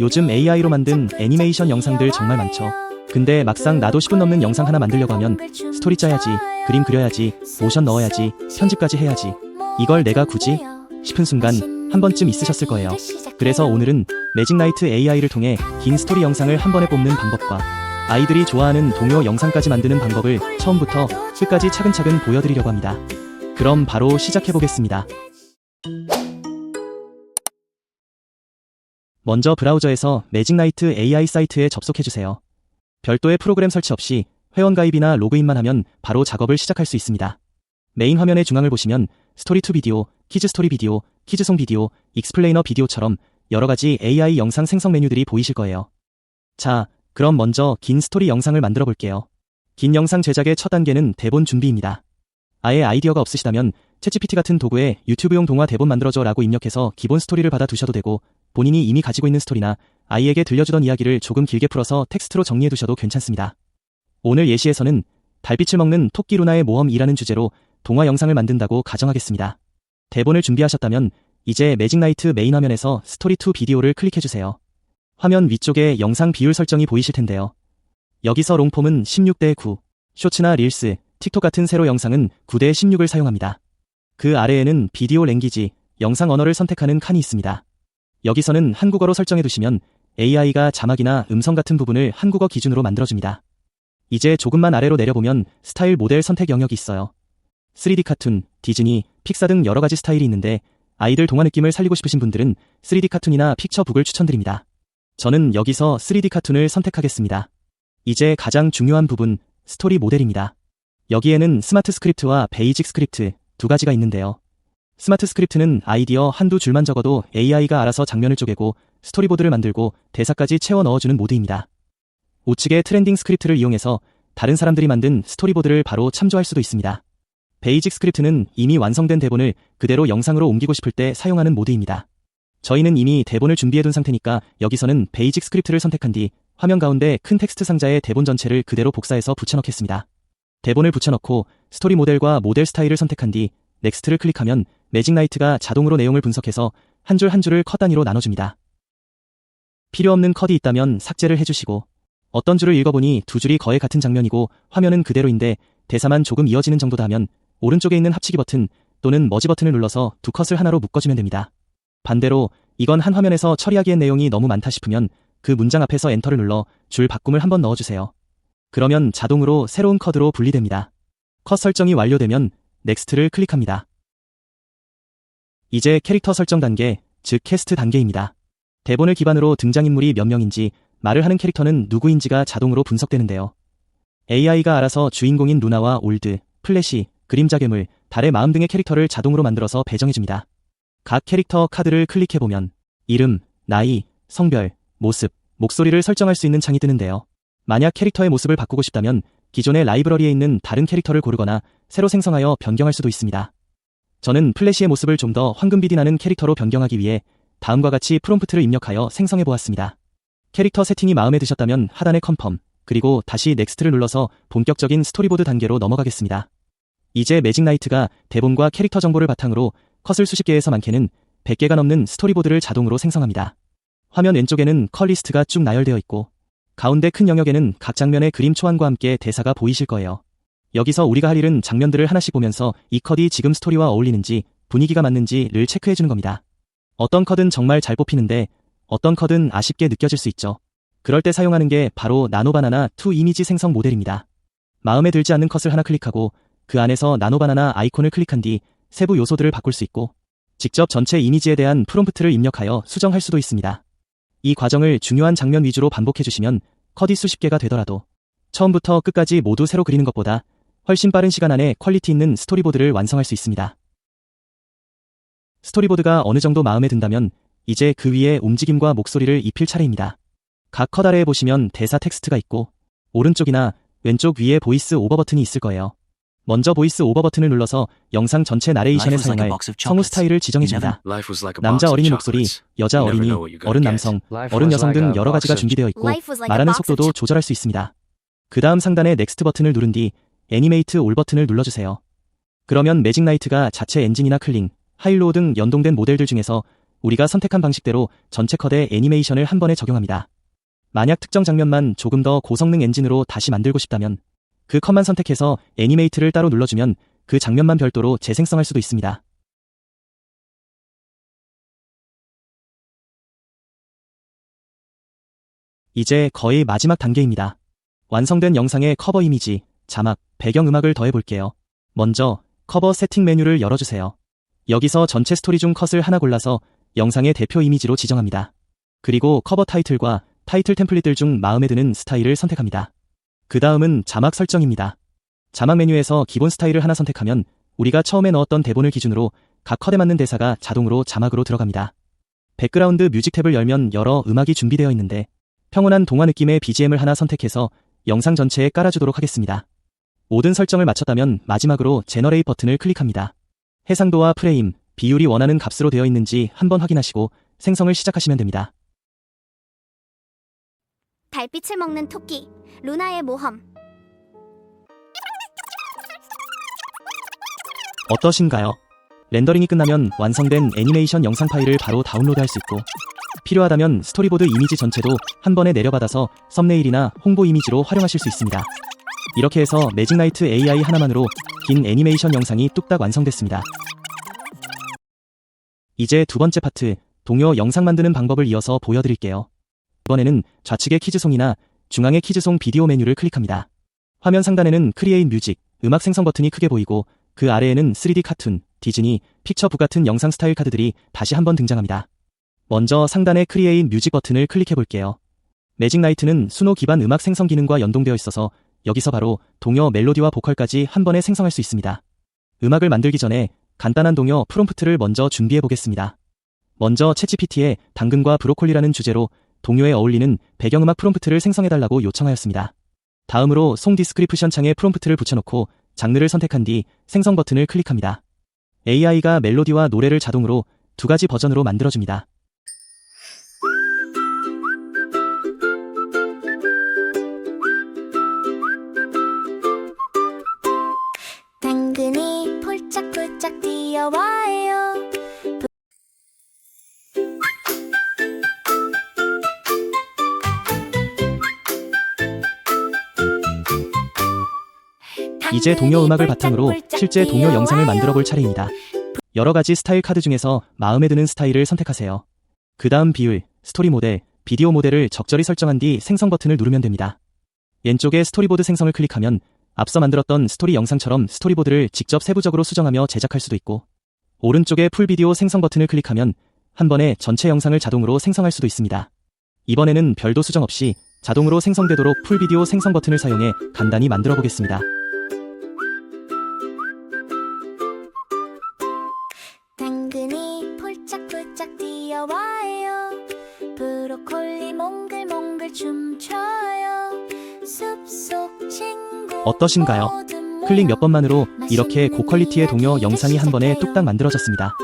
요즘 AI로 만든 애니메이션 영상들 정말 많죠. 근데 막상 나도 10분 넘는 영상 하나 만들려고 하면 스토리 짜야지, 그림 그려야지, 모션 넣어야지, 편집까지 해야지. 이걸 내가 굳이? 싶은 순간 한 번쯤 있으셨을 거예요. 그래서 오늘은 매직나이트 AI를 통해 긴 스토리 영상을 한 번에 뽑는 방법과 아이들이 좋아하는 동요 영상까지 만드는 방법을 처음부터 끝까지 차근차근 보여드리려고 합니다. 그럼 바로 시작해보겠습니다. 먼저 브라우저에서 매직나이트 AI 사이트에 접속해주세요. 별도의 프로그램 설치 없이 회원가입이나 로그인만 하면 바로 작업을 시작할 수 있습니다. 메인 화면의 중앙을 보시면 스토리 투 비디오, 키즈 스토리 비디오, 키즈송 비디오, 익스플레이너 비디오처럼 여러 가지 AI 영상 생성 메뉴들이 보이실 거예요. 자, 그럼 먼저 긴 스토리 영상을 만들어 볼게요. 긴 영상 제작의 첫 단계는 대본 준비입니다. 아예 아이디어가 없으시다면 챗GPT 같은 도구에 유튜브용 동화 대본 만들어줘 라고 입력해서 기본 스토리를 받아 두셔도 되고 본인이 이미 가지고 있는 스토리나 아이에게 들려주던 이야기를 조금 길게 풀어서 텍스트로 정리해 두셔도 괜찮습니다. 오늘 예시에서는 달빛을 먹는 토끼 루나의 모험이라는 주제로 동화 영상을 만든다고 가정하겠습니다. 대본을 준비하셨다면 이제 매직나이트 메인 화면에서 스토리 투 비디오를 클릭해주세요. 화면 위쪽에 영상 비율 설정이 보이실 텐데요. 여기서 롱폼은 16대 9, 쇼츠나 릴스, 틱톡 같은 세로 영상은 9대 16을 사용합니다. 그 아래에는 비디오 랭귀지, 영상 언어를 선택하는 칸이 있습니다. 여기서는 한국어로 설정해 두시면 AI가 자막이나 음성 같은 부분을 한국어 기준으로 만들어줍니다. 이제 조금만 아래로 내려보면 스타일 모델 선택 영역이 있어요. 3D 카툰, 디즈니, 픽사 등 여러 가지 스타일이 있는데 아이들 동화 느낌을 살리고 싶으신 분들은 3D 카툰이나 픽처북을 추천드립니다. 저는 여기서 3D 카툰을 선택하겠습니다. 이제 가장 중요한 부분, 스토리 모델입니다. 여기에는 스마트 스크립트와 베이직 스크립트 두 가지가 있는데요. 스마트 스크립트는 아이디어 한두 줄만 적어도 AI가 알아서 장면을 쪼개고 스토리보드를 만들고 대사까지 채워 넣어주는 모드입니다. 우측의 트렌딩 스크립트를 이용해서 다른 사람들이 만든 스토리보드를 바로 참조할 수도 있습니다. 베이직 스크립트는 이미 완성된 대본을 그대로 영상으로 옮기고 싶을 때 사용하는 모드입니다. 저희는 이미 대본을 준비해둔 상태니까 여기서는 베이직 스크립트를 선택한 뒤 화면 가운데 큰 텍스트 상자에 대본 전체를 그대로 복사해서 붙여넣겠습니다. 대본을 붙여넣고 스토리 모델과 모델 스타일을 선택한 뒤 넥스트를 클릭하면 매직나이트가 자동으로 내용을 분석해서 한 줄 한 줄을 컷 단위로 나눠줍니다. 필요 없는 컷이 있다면 삭제를 해주시고 어떤 줄을 읽어보니 두 줄이 거의 같은 장면이고 화면은 그대로인데 대사만 조금 이어지는 정도다 하면 오른쪽에 있는 합치기 버튼 또는 머지 버튼을 눌러서 두 컷을 하나로 묶어주면 됩니다. 반대로 이건 한 화면에서 처리하기엔 내용이 너무 많다 싶으면 그 문장 앞에서 엔터를 눌러 줄 바꿈을 한번 넣어주세요. 그러면 자동으로 새로운 컷으로 분리됩니다. 컷 설정이 완료되면 넥스트를 클릭합니다. 이제 캐릭터 설정 단계, 즉 캐스트 단계입니다. 대본을 기반으로 등장인물이 몇 명인지 말을 하는 캐릭터는 누구인지가 자동으로 분석되는데요. AI가 알아서 주인공인 루나와 올드, 플래시, 그림자 괴물, 달의 마음 등의 캐릭터를 자동으로 만들어서 배정해줍니다. 각 캐릭터 카드를 클릭해보면 이름, 나이, 성별, 모습, 목소리를 설정할 수 있는 창이 뜨는데요. 만약 캐릭터의 모습을 바꾸고 싶다면 기존의 라이브러리에 있는 다른 캐릭터를 고르거나 새로 생성하여 변경할 수도 있습니다. 저는 플래시의 모습을 좀 더 황금빛이 나는 캐릭터로 변경하기 위해 다음과 같이 프롬프트를 입력하여 생성해 보았습니다. 캐릭터 세팅이 마음에 드셨다면 하단의 컨펌, 그리고 다시 넥스트를 눌러서 본격적인 스토리보드 단계로 넘어가겠습니다. 이제 매직나이트가 대본과 캐릭터 정보를 바탕으로 컷을 수십 개에서 많게는 100개가 넘는 스토리보드를 자동으로 생성합니다. 화면 왼쪽에는 컷 리스트가 쭉 나열되어 있고 가운데 큰 영역에는 각 장면의 그림 초안과 함께 대사가 보이실 거예요. 여기서 우리가 할 일은 장면들을 하나씩 보면서 이 컷이 지금 스토리와 어울리는지 분위기가 맞는지를 체크해주는 겁니다. 어떤 컷은 정말 잘 뽑히는데 어떤 컷은 아쉽게 느껴질 수 있죠. 그럴 때 사용하는 게 바로 나노바나나 2 이미지 생성 모델입니다. 마음에 들지 않는 컷을 하나 클릭하고 그 안에서 나노바나나 아이콘을 클릭한 뒤 세부 요소들을 바꿀 수 있고 직접 전체 이미지에 대한 프롬프트를 입력하여 수정할 수도 있습니다. 이 과정을 중요한 장면 위주로 반복해주시면 컷이 수십 개가 되더라도 처음부터 끝까지 모두 새로 그리는 것보다 훨씬 빠른 시간 안에 퀄리티 있는 스토리보드를 완성할 수 있습니다. 스토리보드가 어느 정도 마음에 든다면 이제 그 위에 움직임과 목소리를 입힐 차례입니다. 각 컷 아래에 보시면 대사 텍스트가 있고 오른쪽이나 왼쪽 위에 보이스 오버 버튼이 있을 거예요. 먼저 보이스 오버 버튼을 눌러서 영상 전체 나레이션에 사용할 성우 스타일을 지정해줍니다. 남자 어린이 목소리, 여자 어린이, 어른 남성, 어른 여성 등 여러 가지가 준비되어 있고 말하는 속도도 조절할 수 있습니다. 그 다음 상단의 넥스트 버튼을 누른 뒤 애니메이트 올 버튼을 눌러주세요. 그러면 매직나이트가 자체 엔진이나 클링, 하일로우 등 연동된 모델들 중에서 우리가 선택한 방식대로 전체 컷에 애니메이션을 한 번에 적용합니다. 만약 특정 장면만 조금 더 고성능 엔진으로 다시 만들고 싶다면 그 컷만 선택해서 애니메이트를 따로 눌러주면 그 장면만 별도로 재생성할 수도 있습니다. 이제 거의 마지막 단계입니다. 완성된 영상의 커버 이미지, 자막, 배경 음악을 더해 볼게요. 먼저 커버 세팅 메뉴를 열어주세요. 여기서 전체 스토리 중 컷을 하나 골라서 영상의 대표 이미지로 지정합니다. 그리고 커버 타이틀과 타이틀 템플릿들 중 마음에 드는 스타일을 선택합니다. 그 다음은 자막 설정입니다. 자막 메뉴에서 기본 스타일을 하나 선택하면 우리가 처음에 넣었던 대본을 기준으로 각 컷에 맞는 대사가 자동으로 자막으로 들어갑니다. 백그라운드 뮤직 탭을 열면 여러 음악이 준비되어 있는데 평온한 동화 느낌의 BGM을 하나 선택해서 영상 전체에 깔아주도록 하겠습니다. 모든 설정을 마쳤다면 마지막으로 제너레이 버튼을 클릭합니다. 해상도와 프레임, 비율이 원하는 값으로 되어 있는지 한번 확인하시고 생성을 시작하시면 됩니다. 달빛을 먹는 토끼 루나의 모험 어떠신가요? 렌더링이 끝나면 완성된 애니메이션 영상 파일을 바로 다운로드할 수 있고 필요하다면 스토리보드 이미지 전체도 한 번에 내려받아서 썸네일이나 홍보 이미지로 활용하실 수 있습니다. 이렇게 해서 매직나이트 AI 하나만으로 긴 애니메이션 영상이 뚝딱 완성됐습니다. 이제 두 번째 파트, 동요 영상 만드는 방법을 이어서 보여드릴게요. 이번에는 좌측의 키즈송이나 중앙의 키즈송 비디오 메뉴를 클릭합니다. 화면 상단에는 크리에인 뮤직, 음악 생성 버튼이 크게 보이고 그 아래에는 3D 카툰, 디즈니, 픽처북 같은 영상 스타일 카드들이 다시 한번 등장합니다. 먼저 상단의 크리에인 뮤직 버튼을 클릭해 볼게요. 매직나이트는 수노 기반 음악 생성 기능과 연동되어 있어서 여기서 바로 동요 멜로디와 보컬까지 한 번에 생성할 수 있습니다. 음악을 만들기 전에 간단한 동요 프롬프트를 먼저 준비해 보겠습니다. 먼저 채치PT에 당근과 브로콜리라는 주제로 동요에 어울리는 배경음악 프롬프트를 생성해달라고 요청하였습니다. 다음으로 송 디스크리프션 창에 프롬프트를 붙여놓고 장르를 선택한 뒤 생성 버튼을 클릭합니다. AI가 멜로디와 노래를 자동으로 두 가지 버전으로 만들어줍니다. 뛰어와요 이제 동요 음악을 바탕으로 실제 동요 영상을 만들어 볼 차례입니다. 여러 가지 스타일 카드 중에서 마음에 드는 스타일을 선택하세요. 그 다음 비율, 스토리 모델, 비디오 모델을 적절히 설정한 뒤 생성 버튼을 누르면 됩니다. 왼쪽에 스토리보드 생성을 클릭하면 앞서 만들었던 스토리 영상처럼 스토리보드를 직접 세부적으로 수정하며 제작할 수도 있고 오른쪽에 풀 비디오 생성 버튼을 클릭하면 한 번에 전체 영상을 자동으로 생성할 수도 있습니다. 이번에는 별도 수정 없이 자동으로 생성되도록 풀 비디오 생성 버튼을 사용해 간단히 만들어 보겠습니다. 당근이 폴짝폴짝 뛰어와요 브로콜리 몽글몽글 춤춰요 숲속 친구 어떠신가요? 클릭 몇 번만으로 이렇게 고퀄리티의 동요 영상이 한 번에 뚝딱 만들어졌습니다.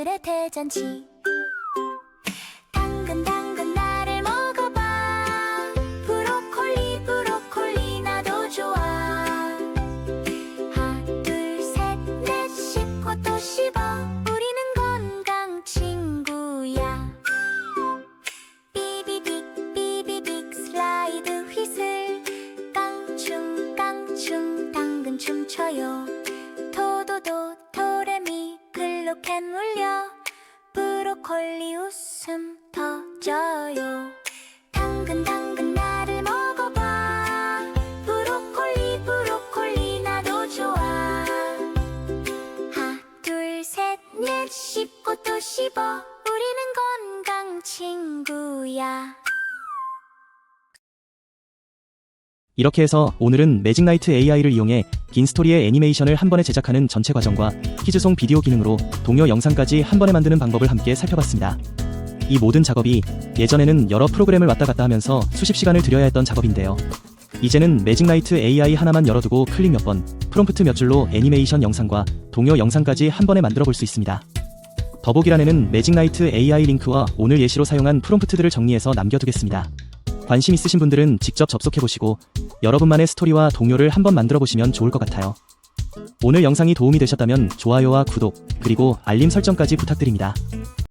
씨앗들의 대잔치 터져요. 당근 당근 나를 먹어봐. 브로콜리 브로콜리 나도 좋아. 하나 둘셋넷 씹고 또 씹어. 우리는 건강 친구야. 이렇게 해서 오늘은 매직나이트 AI를 이용해 긴 스토리의 애니메이션을 한 번에 제작하는 전체 과정과 키즈송 비디오 기능으로 동요 영상까지 한 번에 만드는 방법을 함께 살펴봤습니다. 이 모든 작업이 예전에는 여러 프로그램을 왔다 갔다 하면서 수십 시간을 들여야 했던 작업인데요. 이제는 매직나이트 AI 하나만 열어두고 클릭 몇 번, 프롬프트 몇 줄로 애니메이션 영상과 동요 영상까지 한 번에 만들어 볼 수 있습니다. 더보기란에는 매직나이트 AI 링크와 오늘 예시로 사용한 프롬프트들을 정리해서 남겨두겠습니다. 관심 있으신 분들은 직접 접속해보시고 여러분만의 스토리와 동요를 한번 만들어 보시면 좋을 것 같아요. 오늘 영상이 도움이 되셨다면 좋아요와 구독, 그리고 알림 설정까지 부탁드립니다.